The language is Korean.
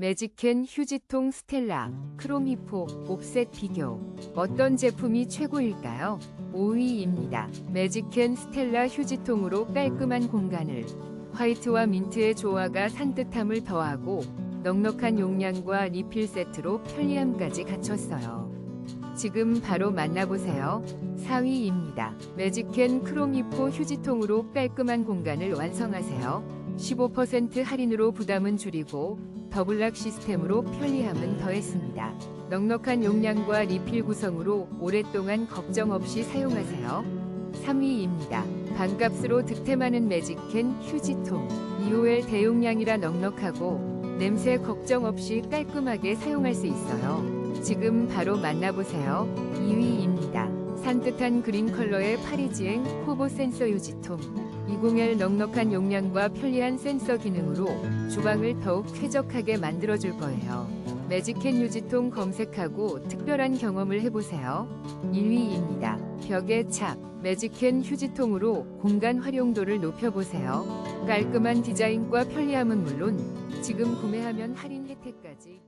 매직캔 휴지통 스텔라, 크롬히포, 옵셋 비교. 어떤 제품이 최고일까요? 5위입니다. 매직캔 스텔라 휴지통으로 깔끔한 공간을 화이트와 민트의 조화가 산뜻함을 더하고 넉넉한 용량과 리필 세트로 편리함까지 갖췄어요. 지금 바로 만나보세요. 4위입니다. 매직캔 크롬히포 휴지통으로 깔끔한 공간을 완성하세요. 15% 할인으로 부담은 줄이고 더블락 시스템으로 편리함은 더했습니다. 넉넉한 용량과 리필 구성으로 오랫동안 걱정 없이 사용하세요. 3위입니다. 반값으로 득템하는 매직캔 휴지통. 2호L 대용량이라 넉넉하고 냄새 걱정 없이 깔끔하게 사용할 수 있어요. 지금 바로 만나보세요. 2위입니다. 산뜻한 그린 컬러의 파리지행 호보 센서 유지통. 20L 넉넉한 용량과 편리한 센서 기능으로 주방을 더욱 쾌적하게 만들어줄 거예요. 매직캔 유지통 검색하고 특별한 경험을 해보세요. 1위입니다. 벽에 착 매직캔 휴지통으로 공간 활용도를 높여보세요. 깔끔한 디자인과 편리함은 물론 지금 구매하면 할인 혜택까지